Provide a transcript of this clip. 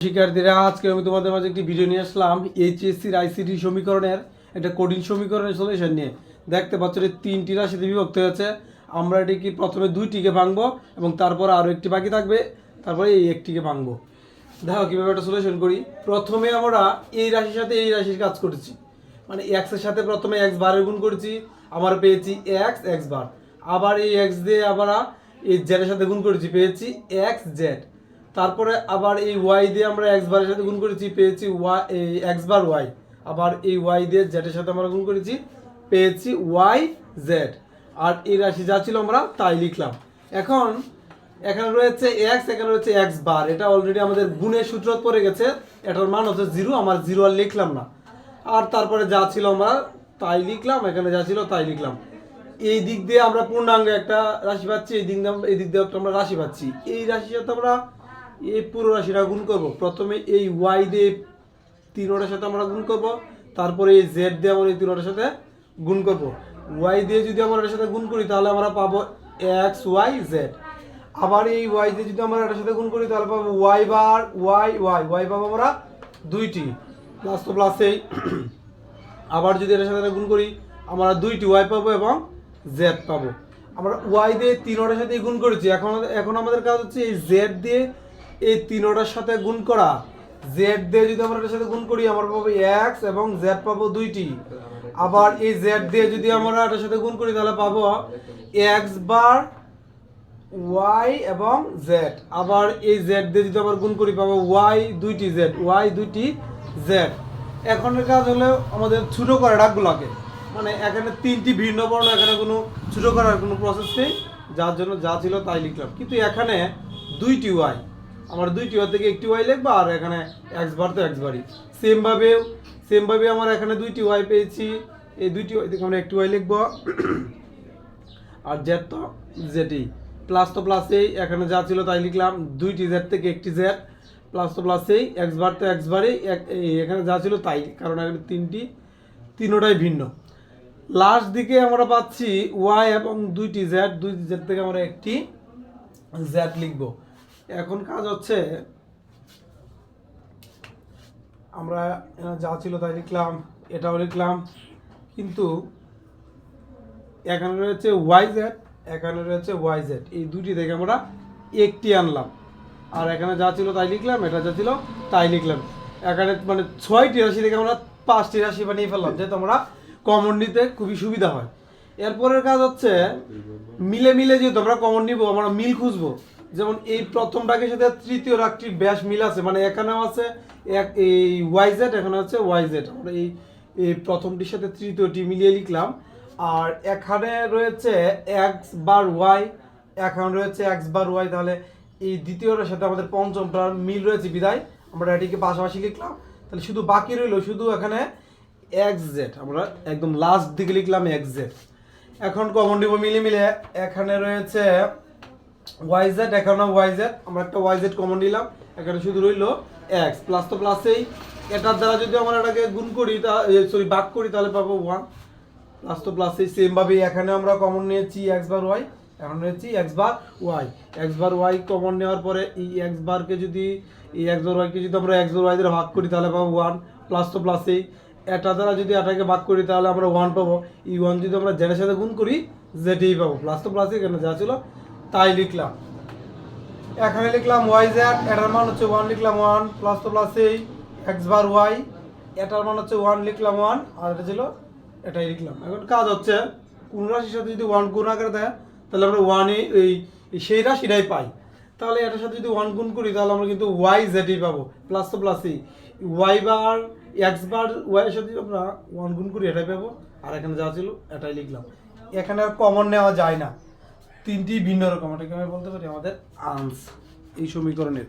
শিক্ষার্থীরা, আজকে আমি তোমাদের মাঝে একটি ভিডিও নিয়ে আসলাম। এইচএসসির আইসিটি সমীকরণের একটা কঠিন সমীকরণের সলিউশন নিয়ে। দেখতে পাচ্ছ যে তিনটি রাশিতে বিভক্ত হয়েছে। আমরা এটিকে প্রথমে দুইটিকে ভাঙবো এবং তারপর আরও একটি বাকি থাকবে। তারপরে এই একটিকে ভাঙবো। দেখো কীভাবে একটা সলিউশন করি। প্রথমে আমরা এই রাশির সাথে এই রাশির কাজ করেছি। মানে এক্সের সাথে প্রথমে এক্স বারের গুণ করেছি। আবার পেয়েছি এক্স এক্স বার আবার এই এক্স দিয়ে আবার এই জেডের সাথে গুণ করেছি। পেয়েছি এক্স জেড তারপরে আবার এই ওয়াই দিয়ে আমরা এক্স বারের সাথে গুণ করেছি, পেয়েছি ওয়াই এক্স বার ওয়াই আবার এই ওয়াই দিয়ে জেডের সাথে আমরা গুণ করেছি, পেয়েছি ওয়াই জেড আর এই রাশি যা ছিল আমরা তাই লিখলাম। এখন, এখানে রয়েছে এক্স এখানে রয়েছে এক্স বার। এটা অলরেডি আমাদের গুণের সূত্র পড়ে গেছে, এটার মান হচ্ছে জিরো, আমার জিরো আর লিখলাম না। আর তারপরে যা ছিল আমরা তাই লিখলাম, এখানে যা ছিল তাই লিখলাম। এই দিক দিয়ে আমরা পূর্ণাঙ্গ একটা রাশি পাচ্ছি, এই দিক দিয়ে, এই দিক দিয়ে একটা আমরা রাশি পাচ্ছি। এই রাশির সাথে আমরা এই পুরো রাশিটা গুণ করব। প্রথমে এই ওয়াই দিয়ে তিনোটার সাথে আমরা গুণ করব, তারপরে এই জেড দিয়ে আমরা এই তিনোটার সাথে গুণ করব। ওয়াই দিয়ে যদি আমরা এটার সাথে গুণ করি, তাহলে আমরা পাবো এক্স ওয়াই জেড আবার এই ওয়াই দিয়ে যদি আমরা এটার সাথে গুণ করি, তাহলে পাবো Y bar Y Y Y পাবো আমরা দুইটি। প্লাস তো প্লাস এই। আবার যদি এটার সাথে গুণ করি, আমরা দুইটি ওয়াই পাবো এবং জেড পাবো। আমরা ওয়াই দিয়ে তিনোটার সাথে গুণ করেছি। এখন এখন আমাদের কাজ হচ্ছে এই জেড দিয়ে এই তিনোটার সাথে গুণ করা। জেড দিয়ে যদি আমরা এটার সাথে গুণ করি, আমরা পাবো এক্স এবং জেড পাবো দুইটি। আবার এই জেড দিয়ে যদি আমরা এটার সাথে গুণ করি, তাহলে পাবো এক্স বার ওয়াই এবং জেড আবার এই জেড দিয়ে যদি আবার গুণ করি, পাবো ওয়াই দুইটি জেড ওয়াই দুইটি জেড এখনের কাজ হলো আমাদের ছোটো করা ডাকগুলোকে। মানে এখানে তিনটি ভিন্ন বর্ণ, এখানে কোনো ছোটো করার কোনো প্রসেস নেই। যার জন্য যা ছিল তাই লিখলাম। কিন্তু এখানে দুইটি ওয়াই আমার দুইটি ওয়াই থেকে একটি ওয়াই লিখব আর এখানে এক্স বার তো এক্স বারই। সেমভাবে সেমভাবে আমার এখানে দুইটি ওয়াই পেয়েছি। এই দুইটি ওয়াই থেকে আমরা একটি ওয়াই লিখব। আর জেড তো জেডই প্লাস তো প্লাস এই, এখানে যা ছিল তাই লিখলাম। দুইটি জেড থেকে একটি জেড প্লাস তো প্লাস এই এক্স বার তো এক্স বারই। এখানে যা ছিল তাই, কারণ এখানে তিনটি, তিনোটাই ভিন্ন। লাস্ট দিকে আমরা পাচ্ছি ওয়াই এবং দুইটি জেড দুই জেড থেকে আমরা একটি জেড লিখব। এখন কাজ হচ্ছে আমরা যা ছিল তাই লিখলাম, এটাও লিখলাম, কিন্তু এখানে রয়েছে ওয়াই জেড এখানে রয়েছে ওয়াই জেড এই দুটি থেকে আমরা একটি আনলাম। আর এখানে যা ছিল তাই লিখলাম, এটা যা ছিল তাই লিখলাম। এখানে মানে ছয়টি রাশি থেকে আমরা পাঁচটি রাশি বানিয়ে ফেললাম, যেহেতু আমরা কমন নিতে খুবই সুবিধা হয়। এরপরের কাজ হচ্ছে মিলে মিলে যেহেতু আমরা কমন নিব, আমরা মিল খুঁজবো। যেমন এই প্রথম ডাকের সাথে তৃতীয় রাগটির ব্যাস মিল আছে মানে এখানেও আছে, এক এই ওয়াই জেড এখানে হচ্ছে ওয়াই জেড আমরা এই এই প্রথমটির সাথে তৃতীয়টি মিলিয়ে লিখলাম। আর এখানে রয়েছে এক্স বার ওয়াই এখানে রয়েছে এক্স বার ওয়াই তাহলে এই দ্বিতীয়টার সাথে আমাদের পঞ্চম পঞ্চমটার মিল রয়েছে বিদায়। আমরা এটিকে পাশাপাশি লিখলাম। তাহলে শুধু বাকি রইল, শুধু এখানে এক্স জেড আমরা একদম লাস্ট দিকে লিখলাম এক্স জেড এখন কমন দিব মিলে মিলে এখানে রয়েছে ওয়াই জেড এখানে ওয়াই জেড আমরা একটা ওয়াই জেড কমন নিলাম। এখানে শুধু রইল এক্স প্লাস তো প্লাসেই এটার দ্বারা যদি আমরা এটাকে গুণ করি, তা সরি ভাগ করি, তাহলে পাবো ওয়ান প্লাস তো প্লাস এই সেম এখানে আমরা কমন নিয়েছি এক্স বার ওয়াই এখন নিয়েছি X bar Y X bar Y common নেওয়ার পরে এই এক্স বারকে যদি এই এক্স বার ওয়াইকে যদি আমরা এক্স বার ওয়াই দ্বারা ভাগ করি, তাহলে পাবো ওয়ান প্লাস তো প্লাস এই। এটা দ্বারা যদি এটাকে ভাগ করি, তাহলে আমরা ওয়ান পাবো। এই ওয়ান যদি আমরা জেডের সাথে গুণ করি জেডেই পাবো। প্লাস তো প্লাস এখানে যা ছিল তাই লিখলাম। এখানে লিখলাম ওয়াই জেড এটার মান হচ্ছে ওয়ান লিখলাম ওয়ান প্লাস তো প্লাস এই এক্স বার ওয়াই এটার মান হচ্ছে ওয়ান লিখলাম ওয়ান আর এটা ছিল, এটাই লিখলাম। এখন কাজ হচ্ছে, কোন রাশির সাথে যদি ওয়ান গুণ আকারে দেয়, তাহলে আমরা ওয়ানে এই এই সেই রাশিটাই পাই। তাহলে এটার সাথে যদি ওয়ান গুণ করি, তাহলে আমরা কিন্তু ওয়াই জেডই পাবো প্লাস তো প্লাসই ওয়াই বার এক্স বার ওয়াইয়ের সাথে আমরা ওয়ান গুণ করি, এটাই পাবো। আর এখানে যা ছিল, এটাই লিখলাম। এখানে আর কমন নেওয়া যায় না। তিনটি ভিন্ন রকম এটাকে আমি বলতে পারি আমাদের আনস এই সমীকরণের।